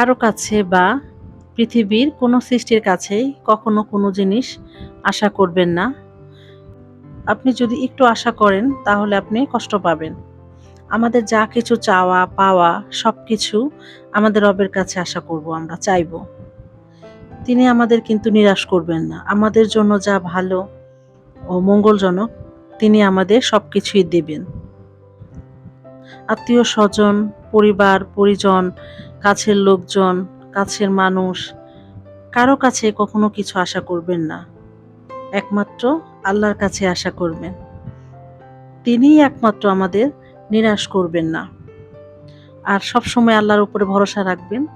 কারও কাছে বা পৃথিবীর কোনো সৃষ্টির কাছেই কখনো কোনো জিনিস আশা করবেন না। আপনি যদি একটু আশা করেন, তাহলে আপনি কষ্ট পাবেন। আমাদের যা কিছু চাওয়া, পাওয়া সব কিছু আমাদের রবের কাছে আশা করব, আমরা চাইব। তিনি আমাদের কিন্তু নিরাশ করবেন না। আমাদের জন্য যা ভালো ও মঙ্গলজনক, তিনি আমাদের সব কিছুই দেবেন। আত্মীয় স্বজন, পরিবার, পরিজন, কাছের লোকজন, কাছের মানুষ, কারও কাছে কখনো কিছু আশা করবেন না। একমাত্র আল্লাহর কাছে আশা করবেন। তিনিই একমাত্র আমাদের নিরাশ করবেন না। আর সব সময় আল্লাহর উপরে ভরসা রাখবেন।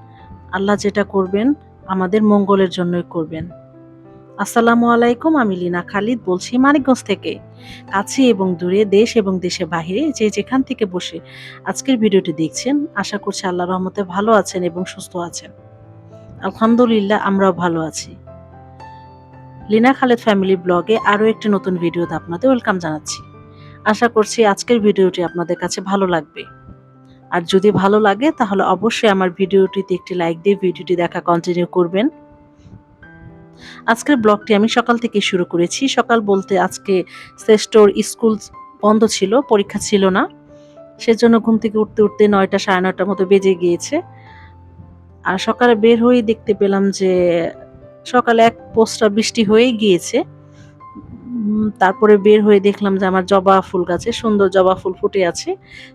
আল্লাহ যেটা করবেন আমাদের মঙ্গলের জন্যই করবেন। আসসালামু আলাইকুম, আমি লিনা খালিদ বলছি মানিকগঞ্জ থেকে। কাছে এবং দূরে দেশ এবং দেশে বাহিরে যে যেখান থেকে বসে আজকের ভিডিওটি দেখছেন, আশা করছি আল্লাহ রহমতে ভালো আছেন এবং সুস্থ আছেন। আলহামদুলিল্লাহ, আমরাও ভালো আছি। লিনা খালেদ ফ্যামিলি ব্লগে আরও একটি নতুন ভিডিওতে আপনাদের ওয়েলকাম জানাচ্ছি। আশা করছি আজকের ভিডিওটি আপনাদের কাছে ভালো লাগবে। আর যদি ভালো লাগে, তাহলে অবশ্যই আমার ভিডিওটিতে একটি লাইক দিয়ে ভিডিওটি দেখা কন্টিনিউ করবেন। আজকের ব্লগটি আমি সকাল থেকে শুরু করেছি। সকাল বলতে আজকে শ্রেষ্ঠর স্কুল বন্ধ ছিল, পরীক্ষা ছিল না। সেজন্য ঘুম থেকে উঠতে উঠতে নয়টা সাড়ে নয়টার মতো বেজে গিয়েছে। আর সকালে বের হয়েই দেখতে পেলাম যে সকালে এক পোস্টটা বৃষ্টি হয়ে গিয়েছে। তারপরে বের হয়ে দেখলাম যে আমার জবা ফুল গাছে সুন্দর জবা ফুল ফুটে আছে।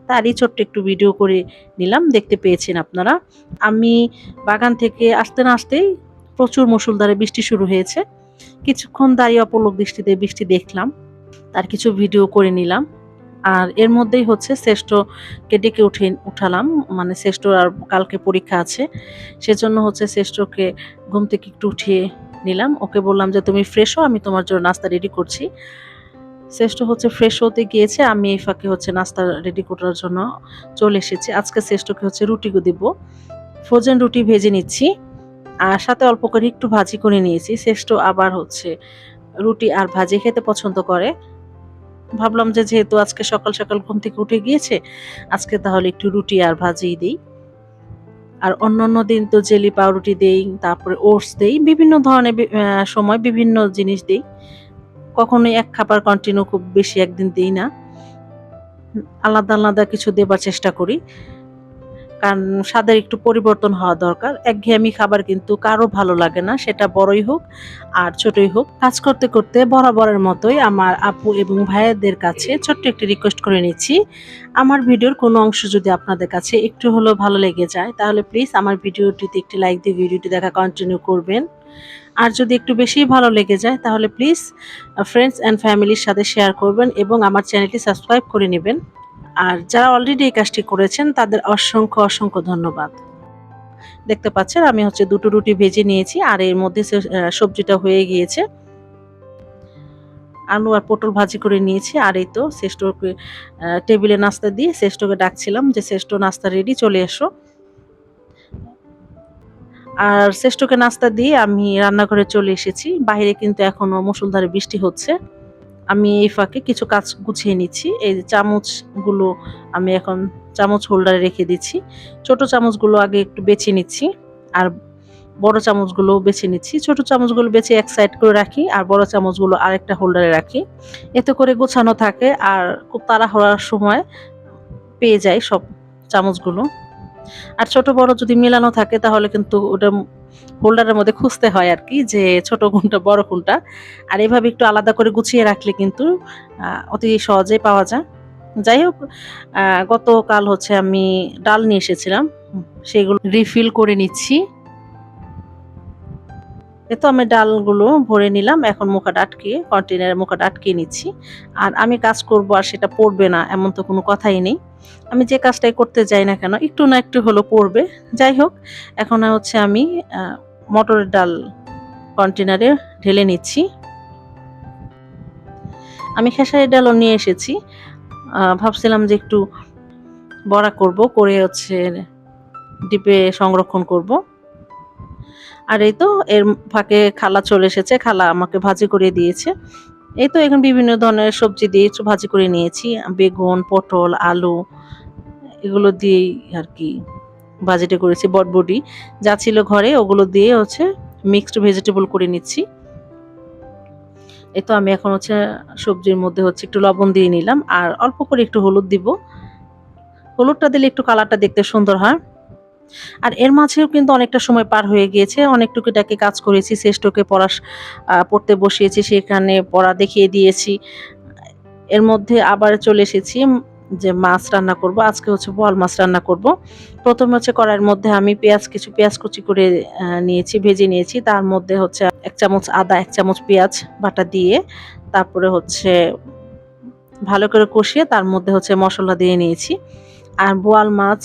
তারই ছোট্ট একটু ভিডিও করে নিলাম, দেখতে পেয়েছেন আপনারা। আমি বাগান থেকে আসতে না আসতেই প্রচুর মুসুলধারে বৃষ্টি শুরু হয়েছে। কিছুক্ষণ দাঁড়িয়ে অপলক দৃষ্টিতে বৃষ্টি দেখলাম। তার কিছু ভিডিও করে নিলাম। আর এর মধ্যেই হচ্ছে শ্রেষ্ঠকে ডেকে উঠে, উঠালাম। মানে শ্রেষ্ঠ আর কালকে পরীক্ষা আছে। সেজন্য হচ্ছে শ্রেষ্ঠকে ঘুম থেকে একটু উঠিয়ে নিলাম। ওকে বললাম যে, তুমি ফ্রেশ হও, আমি তোমার জন্য নাস্তা রেডি করছি। শ্রেষ্ঠ হচ্ছে ফ্রেশ হতে গিয়েছে। আমি এই ফাঁকে হচ্ছে নাস্তা রেডি করার জন্য চলে এসেছি। আজকে শ্রেষ্ঠকে হচ্ছে রুটি দিব। ফ্রোজেন রুটি ভেজে নিচ্ছি। আর সাথে অল্প করে একটু ভাজি করে নিয়েছি। শ্রেষ্ঠ আবার হচ্ছে রুটি আর ভাজি খেতে পছন্দ করে। ভাবলাম যে যেহেতু আজকে সকাল সকাল ঘুম থেকে উঠে গিয়েছে, আজকে তাহলে একটু রুটি আর ভাজি দিই। আর অন্য অন্য দিন তো জেলি পাউরুটি দেই, তারপরে ওটস দেই, বিভিন্ন ধরনের সময় বিভিন্ন জিনিস দেই। কখনোই এক খাবার কন্টিনিউ খুব বেশি একদিন দিই না। আলাদা আলাদা কিছু দেবার চেষ্টা করি। কারণ স্বাদের একটু পরিবর্তন হওয়া দরকার। একঘেয়েমি খাবার কিন্তু কারও ভালো লাগে না, সেটা বড়ই হোক আর ছোটই হোক। কাজ করতে করতে বরাবরের মতোই আমার আপু এবং ভাইয়াদের কাছে ছোট্ট একটি রিকোয়েস্ট করে নিচ্ছি। আমার ভিডিওর কোনো অংশ যদি আপনাদের কাছে একটু হলেও ভালো লেগে যায়, তাহলে প্লিজ আমার ভিডিওটিতে একটি লাইক দিয়ে ভিডিওটি দেখা কন্টিনিউ করবেন। আর যদি একটু বেশি ভালো লেগে যায়, তাহলে প্লিজ ফ্রেন্ডস অ্যান্ড ফ্যামিলির সাথে শেয়ার করবেন এবং আমার চ্যানেলটি সাবস্ক্রাইব করে নেবেন। আর যারা অলরেডি এই কাজটি করেছেন, তাদের অসংখ্য অসংখ্য ধন্যবাদ। দেখতে পাচ্ছেন, আমি হচ্ছে দুটো রুটি ভেজে নিয়েছি, আর এর মধ্যে সবজিটা হয়ে গিয়েছে। আলু আর পটল ভাজি করে নিয়েছি, আর এই তো শ্রেষ্ঠকে টেবিলে নাস্তা দিয়ে শ্রেষ্ঠকে ডাকছিলাম যে, শ্রেষ্ঠ, নাস্তা রেডি চলে এসো। আর শ্রেষ্ঠকে নাস্তা দিয়ে আমি রান্নাঘরে চলে এসেছি। বাইরে কিন্তু এখনও মুসুলধারে বৃষ্টি হচ্ছে। আমি এই ফাঁকে কিছু কাজ গুছিয়ে নিচ্ছি। এই যে চামচগুলো আমি এখন চামচ হোল্ডারে রেখে দিচ্ছি। ছোট চামচগুলো আগে একটু বেছে নিচ্ছি আর বড় চামচগুলো বেছে নিচ্ছি। ছোট চামচগুলো বেছে এক সাইড করে রাখি আর বড় চামচগুলো আরেকটা হোল্ডারে রাখি। এতে করে গোছানো থাকে আর খুব তাড়াহুড়ার সময় পেয়ে যায় সব চামচগুলো। আর ছোট বড় যদি মেলানো থাকে, তাহলে কিন্তু ওটা হোল্ডারের মধ্যে খুঁজতে হয় আর কি, যে ছোট কোনটা, বড় কোনটা। আর এভাবে একটু আলাদা করে গুছিয়ে রাখলে কিন্তু অতি সহজেই পাওয়া যায়। যাই হোক গতকাল হচ্ছে আমি ডাল নিয়ে এসেছিলাম সেগুলো রিফিল করে নিচ্ছি। এ তো আমি ডালগুলো ভরে নিলাম, এখন মুখাটা আটকিয়ে কন্টেনারে মুখাটা আটকিয়ে নিচ্ছি। আর আমি কাজ করব আর সেটা পড়বে না, এমন তো কোনো কথাই নেই। আমি যে কাজটাই করতে যাই না কেন, একটু না একটু হলো পড়বে। যাই হোক, এখন হচ্ছে আমি মটরের ডাল কন্টেনারে ঢেলে নিচ্ছি। আমি খেসারির ডালও নিয়ে এসেছি। ভাবছিলাম যে একটু বড়া করব, করে হচ্ছে ডিপে সংরক্ষণ করব। আর এই তো এর ফাঁকে খালা চলে এসেছে, খালা আমাকে ভাজি করে দিয়েছে। এই তো এখন বিভিন্ন ধরনের সবজি দিয়ে একটু ভাজি করে নিয়েছি, বেগুন, পটল, আলু, এগুলো দিয়েই আর কি বাজেটে করেছি বটবডি যা ছিল ঘরে ওগুলো দিয়ে হচ্ছে মিক্সড ভেজিটেবল করে নিচ্ছি। এই তো আমি এখন হচ্ছে সবজির মধ্যে হচ্ছে একটু লবণ দিয়ে নিলাম, আর অল্প করে একটু হলুদ দিব। হলুদটা দিলে একটু কালারটা দেখতে সুন্দর হয়। আর এর মাঝেও কিন্তু অনেকটা সময় পার হয়ে গিয়েছে। অনেক টুকিটাকি কাজ করেছি, শ্রেষ্ঠকে পড়া পড়তে বসিয়েছি, সেখানে পড়া দেখিয়ে দিয়েছি। এর মধ্যে আবার চলে এসেছি যে মাছ রান্না করব। আজকে হচ্ছে বোয়াল মাছ রান্না করব। প্রথমে হচ্ছে কড়াইয়ের মধ্যে আমি পেঁয়াজ, কিছু পেঁয়াজ কুচি করে নিয়েছি, ভেজে নিয়েছি। তার মধ্যে হচ্ছে এক চামচ আদা, এক চামচ পেঁয়াজ বাটা দিয়ে তারপরে হচ্ছে ভালো করে কষিয়ে তার মধ্যে হচ্ছে মশলা দিয়ে নিয়েছি। আর বোয়াল মাছ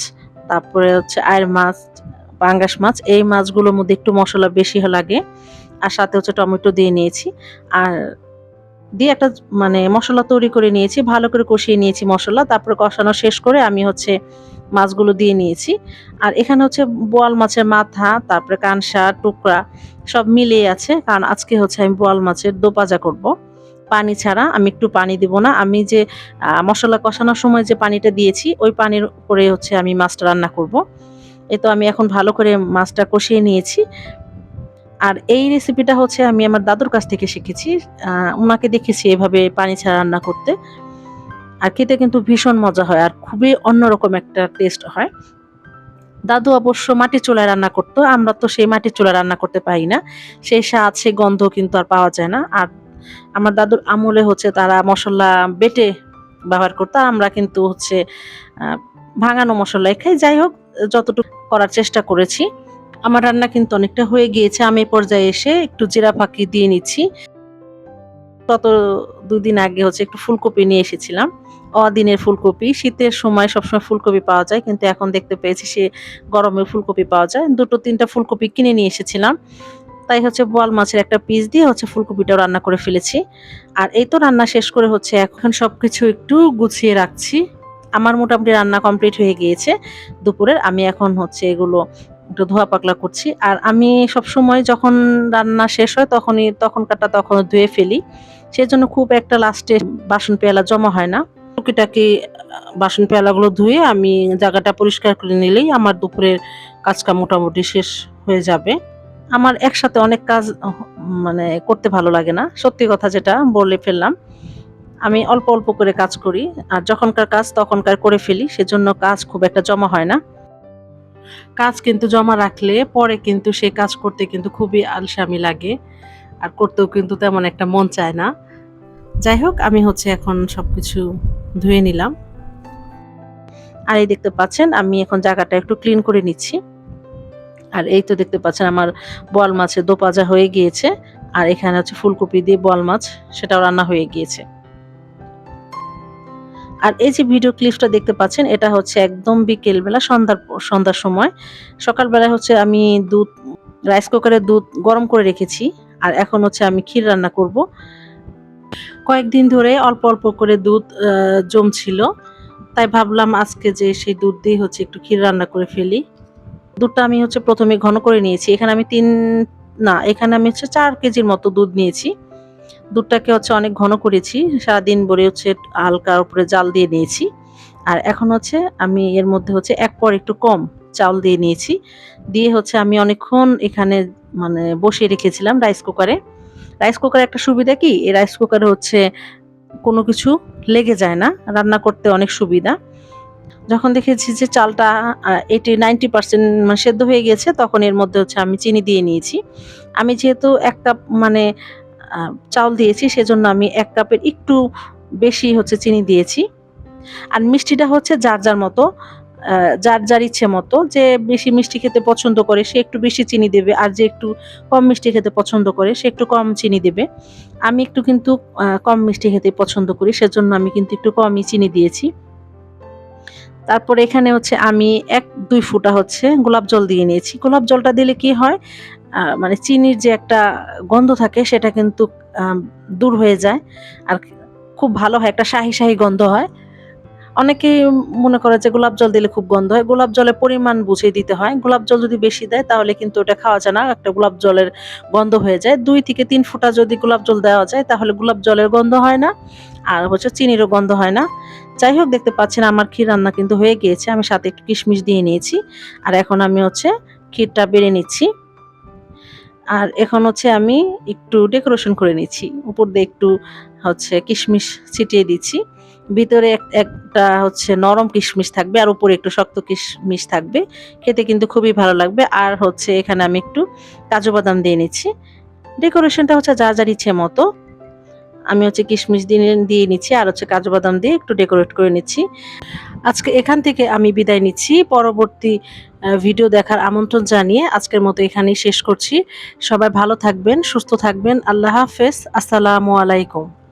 তারপরে হচ্ছে আয়ের মাছ, পাঙ্গাস মাছ, এই মাছগুলোর মধ্যে একটু মশলা বেশি লাগে। আর সাথে হচ্ছে টমেটো দিয়ে নিয়েছি। আর দিয়ে একটা মানে মশলা তৈরি করে নিয়েছি, ভালো করে কষিয়ে নিয়েছি মশলা। তারপরে কষানো শেষ করে আমি হচ্ছে মাছগুলো দিয়ে নিয়েছি। আর এখানে হচ্ছে বোয়াল মাছের মাথা, তারপরে কানসা টুকরা সব মিলিয়ে আছে। কারণ আজকে হচ্ছে আমি বোয়াল মাছের দোপাজা করব। পানি ছাড়া, আমি একটু পানি দিব না। আমি যে মশলা কষানোর সময় যে পানিটা দিয়েছি, ওই পানির উপরে হচ্ছে আমি মাছটা রান্না করব। এ তো আমি এখন ভালো করে মাছটা কষিয়ে নিয়েছি। আর এই রেসিপিটা হচ্ছে আমি আমার দাদুর কাছ থেকে শিখেছি। ওনাকে দেখেছি এভাবে পানি ছাড়া রান্না করতে। আর খেতে কিন্তু ভীষণ মজা হয় আর খুবই অন্যরকম একটা টেস্ট হয়। দাদু অবশ্য মাটির চুলায় রান্না করতো, আমরা তো সেই মাটির চুলায় রান্না করতে পারি না। সেই স্বাদ, সেই গন্ধ কিন্তু আর পাওয়া যায় না। আর আমার দাদুর আমলে হচ্ছে তারা মশলা বেটে ব্যবহার করতো, আমরা কিন্তু হচ্ছে ভাঙানো মশলাই খাই যাই হোক, যতটুকু করার চেষ্টা করেছি, আমার রান্না কিন্তু অনেকটা হয়ে গিয়েছে। আমি পর্যায়ে এসে একটু জিরা ফাঁকি দিয়ে নিচ্ছি। গত দুদিন আগে হচ্ছে একটু ফুলকপি নিয়ে এসেছিলাম। অদিনের ফুলকপি, শীতের সময় সবসময় ফুলকপি পাওয়া যায়, কিন্তু এখন দেখতে পেয়েছি সে গরমে ফুলকপি পাওয়া যায়। দুটো তিনটা ফুলকপি কিনে নিয়ে এসেছিলাম। তাই হচ্ছে বোয়াল মাছের একটা পিস দিয়ে হচ্ছে ফুলকপিটাও রান্না করে ফেলেছি। আর এই তো রান্না শেষ করে হচ্ছে এখন সব কিছু একটু গুছিয়ে রাখছি। আমার মোটামুটি রান্না কমপ্লিট হয়ে গিয়েছে। দুপুরের আমি এখন হচ্ছে এগুলো একটু ধোয়া পাকলা করছি। আর আমি সব সময় যখন রান্না শেষ হয় তখনই, তখনকারটা তখন ধুয়ে ফেলি। সেই জন্য খুব একটা লাস্টে বাসন পেয়ালা জমা হয় না। টুকিটাকি বাসন পেয়ালাগুলো ধুয়ে আমি জায়গাটা পরিষ্কার করে নিলেই আমার দুপুরের কাজটা মোটামুটি শেষ হয়ে যাবে। আমার একসাথে অনেক কাজ মানে করতে ভালো লাগে না। সত্যি কথা যেটা বলে ফেললাম। আমি অল্প অল্প করে কাজ করি, আর যখনকার কাজ তখনকার করে ফেলি, সেজন্য কাজ খুব একটা জমা হয় না। কাজ কিন্তু জমা রাখলে পরে কিন্তু সেই কাজ করতে কিন্তু খুবই আলসামি লাগে, আর করতেও কিন্তু তেমন একটা মন চায় না। যাই হোক, আমি হচ্ছে এখন সব কিছু ধুয়ে নিলাম। আর এই দেখতে পাচ্ছেন, আমি এখন জায়গাটা একটু ক্লিন করে নিচ্ছি। আর এই তো দেখতে পাচ্ছেন আমার বোয়াল মাছের দোপাজা হয়ে গিয়েছে। আর এখানে হচ্ছে ফুলকপি দিয়ে বোয়াল মাছ, সেটাও রান্না হয়ে গিয়েছে। আর এই যে ভিডিও ক্লিপটা দেখতে পাচ্ছেন, এটা হচ্ছে একদম বিকেলবেলা সন্ধ্যার সন্ধ্যার সময়। সকালবেলায় হচ্ছে আমি দুধ রাইস কুকারে দুধ গরম করে রেখেছি, আর এখন হচ্ছে আমি ক্ষীর রান্না করব। কয়েকদিন ধরে অল্প অল্প করে দুধ জমছিল, তাই ভাবলাম আজকে যে সেই দুধ দিয়ে হচ্ছে একটু ক্ষীর রান্না করে ফেলি। দুধটা আমি হচ্ছে প্রথমে ঘন করে নিয়েছি। এখানে আমি তিন, না, এখানে আমি হচ্ছে চার কেজির মতো দুধ নিয়েছি। দুধটাকে হচ্ছে অনেক ঘন করেছি। সারাদিন ভরে হচ্ছে হালকার উপরে জাল দিয়ে নিয়েছি। আর এখন হচ্ছে আমি এর মধ্যে হচ্ছে এক পর একটু কম চাল দিয়ে নিয়েছি। দিয়ে হচ্ছে আমি অনেকক্ষণ এখানে মানে বসিয়ে রেখেছিলাম রাইস কুকারে রাইস কুকারে একটা সুবিধা কি? এই রাইস কুকারে হচ্ছে কোনো কিছু লেগে যায় না। রান্না করতে অনেক সুবিধা। যখন দেখেছি যে চালটা এটি নাইনটি পার্সেন্ট মানে সেদ্ধ হয়ে গেছে, তখন এর মধ্যে হচ্ছে আমি চিনি দিয়ে নিয়েছি। আমি যেহেতু এক কাপ মানে চাউল দিয়েছি, সেজন্য আমি এক কাপের একটু বেশি হচ্ছে চিনি দিয়েছি। আর মিষ্টিটা হচ্ছে যার যার মতো যার যার ইচ্ছে মতো, যে বেশি মিষ্টি খেতে পছন্দ করে, সে একটু বেশি চিনি দেবে, আর যে একটু কম মিষ্টি খেতে পছন্দ করে, সে একটু কম চিনি দেবে। আমি একটু কিন্তু কম মিষ্টি খেতে পছন্দ করি, সেজন্য আমি কিন্তু একটু কমই চিনি দিয়েছি। তারপরে এখানে হচ্ছে আমি এক, দুই ফুটা হচ্ছে গোলাপ জল দিয়ে নিয়েছি। গোলাপ জলটা দিলে কি হয় মানে চিনির যে একটা গন্ধ থাকে সেটা কিন্তু দূর হয়ে যায়। আর খুব ভালো হয়, একটা শাহি শাহি গন্ধ হয়। অনেকে মনে করে যে গোলাপ জল দিলে খুব গন্ধ হয়, গোলাপ জলের পরিমাণ বুঝে দিতে হয়। গোলাপ জল যদি বেশি দেয়, তাহলে কিন্তু ওটা খাওয়া যায় না, একটা গোলাপ জলের গন্ধ হয়ে যায়। দুই থেকে তিন ফুটা যদি গোলাপ জল দেওয়া যায়, তাহলে গোলাপ জলের গন্ধ হয় না, আর হচ্ছে চিনিরও গন্ধ হয় না। যাই হোক, দেখতে পাচ্ছেন আমার ক্ষীর রান্না কিন্তু হয়ে গিয়েছে। আমি সাথে একটু কিশমিশ দিয়ে নিয়েছি, আর এখন আমি হচ্ছে ক্ষীরটা বেড়ে নিচ্ছি। আর এখন হচ্ছে আমি একটু ডেকোরেশন করে নিচ্ছি। উপর দিয়ে একটু হচ্ছে কিশমিশ ছিটিয়ে দিচ্ছি। ভিতরে একটা হচ্ছে নরম কিশমিশ থাকবে আর উপরে একটু শক্ত কিশমিশ থাকবে। খেতে কিন্তু খুবই ভালো লাগবে। আর হচ্ছে এখানে আমি একটু কাজু বাদাম দিয়ে নিচ্ছি। ডেকোরেশনটা হচ্ছে যা যার ইচ্ছে মতো। আমি হচ্ছে কিশমিশ দিয়ে দিয়ে নিচ্ছি আর হচ্ছে কাজু বাদাম দিয়ে একটু ডেকোরেট করে নিচ্ছি। আজকে এখান থেকে আমি বিদায় নিচ্ছি। পরবর্তী ভিডিও দেখার আমন্ত্রণ জানিয়ে আজকের মতো এখানেই শেষ করছি। সবাই ভালো থাকবেন, সুস্থ থাকবেন। আল্লাহ হাফেজ। আসসালামু আলাইকুম।